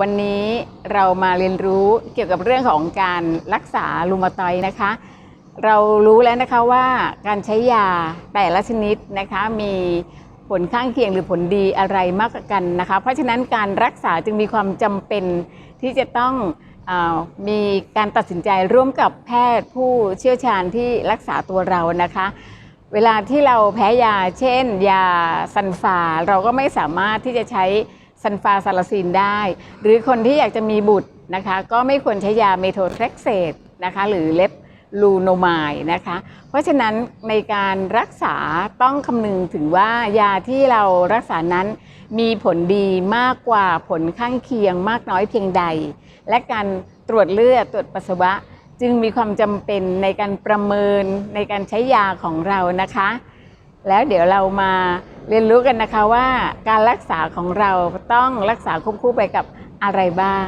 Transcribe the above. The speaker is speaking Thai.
วันนี้เรามาเรียนรู้เกี่ยวกับเรื่องของการรักษารูมาตอยนะคะ เรารู้แล้วนะคะว่าการใช้ยาแต่ละชนิดนะคะมีผลข้างเคียงหรือผลดีอะไรมากกันนะคะ เพราะฉะนั้นการรักษาจึงมีความจำเป็นที่จะต้องอมีการตัดสินใจร่วมกับแพทย์ผู้เชี่ยวชาญที่รักษาตัวเรานะคะเวลาที่เราแพ้ยาเช่น ยาซันฟาเราก็ไม่สามารถที่จะใช้ ซันฟาซาลาซินได้ หรือคนที่อยากจะมีบุตรนะคะ ก็ไม่ควรใช้ยาเมโทรเทรกเซตนะคะหรือเล็บลูโนมายนะคะ เพราะฉะนั้นในการรักษาต้องคำนึงถึงว่ายาที่เรารักษานั้นมีผลดีมากกว่าผลข้างเคียงมากน้อยเพียงใด และการตรวจเลือดตรวจปัสสาวะ จึงมีความจำเป็นในการประเมินในการใช้ยาของเรานะคะ แล้วเดี๋ยวเรามา เรียนรู้กันนะคะว่าการรักษาของเราต้องรักษาควบคู่ไปกับอะไรบ้าง